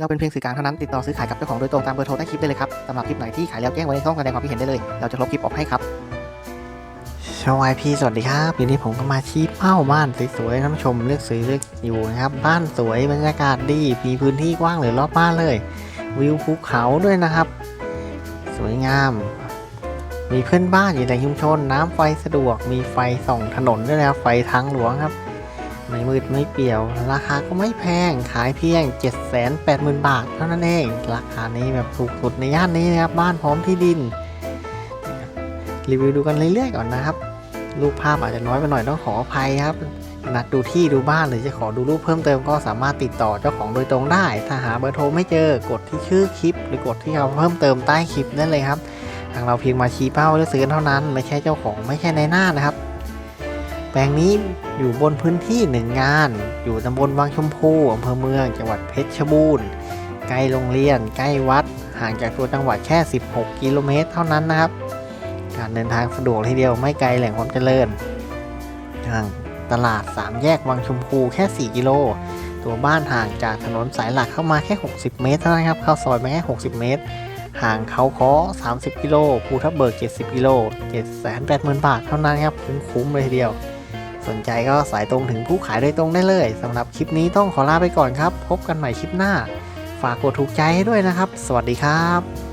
เราเป็นเพียงสื่อกลางเท่านั้นติดต่อซื้อขายกับเจ้าของโดยตรงตามเบอร์โทรใต้คลิปได้เลยครับสำหรับคลิปไหนที่ขายแล้วแจ้งไว้ในช่องแสดงความคิดเห็นได้เลย เราจะลบคลิปออกให้ครับชาวไอพีสวัสดีครับวันนี้ผมก็มาชี้เป้าบ้านสวยๆท่านผู้ชมเลือกซื้อเลือกอยู่นะครับบ้านสวยบรรยากาศดีมีพื้นที่กว้างเหลือรอบบ้านเลย วิวภูเขาด้วยนะครับ สวยงาม มีเพื่อนบ้านอยู่ในชุมชน น้ำไฟสะดวก มีไฟส่องถนนด้วยนะครับไฟทางหลวงครับ ไม่มืดไม่เปี่ยว ราคาก็ไม่แพงขายเพียง 780,000 บาทเท่านั้นเอง ราคานี้แบบถูกสุดในย่านนี้นะครับ บ้านพร้อมที่ดิน รีวิวดูกันเรื่อยๆก่อนนะครับ รูปภาพอาจจะน้อยไปหน่อยต้องขออภัยครับ นัดดูที่ดูบ้านหรือจะขอดูรูปเพิ่มเติมก็สามารถติดต่อเจ้าของโดยตรงได้ ถ้าหาเบอร์โทรไม่เจอกดที่ชื่อคลิป หรือกดที่เราเพิ่มเติมใต้คลิปได้เลยครับ ทางเราเพียงมาชี้เป้าเลือกซื้อนเท่านั้น ไม่ใช่เจ้าของไม่ใช่ในหน้านะครับ แปลงนี้อยู่บนพื้นที่หนึ่งงาน อยู่ตำบลวังชมพูอำเภอเมืองจังหวัดเพชรบูรณ์ใกล้โรงเรียน ใกล้วัด ห่างจากตัวจังหวัดแค่ 16 กิโลเมตร เท่านั้นนะครับ การเดินทางสะดวกทีเดียวไม่ไกลแหล่งความเจริญห่างตลาด 3 แยกวังชมพูแค่ 4 กิโล ตัวบ้านห่างจากถนนสายหลักเข้ามาแค่ 60 เมตรเท่านั้นครับ เข้าซอยมาแค่ 60 เมตร ห่างเขาค้อ30 กิโลภูทับเบิก 70 กิโล780,000 บาทเท่านั้นครับ คุ้มๆเลยทีเดียว สนใจก็สายตรงถึงผู้ขายโดยตรงได้เลยสำหรับคลิปนี้ต้องขอลาไปก่อนครับ พบกันใหม่คลิปหน้า ฝากกดถูกใจให้ด้วยนะครับ สวัสดีครับ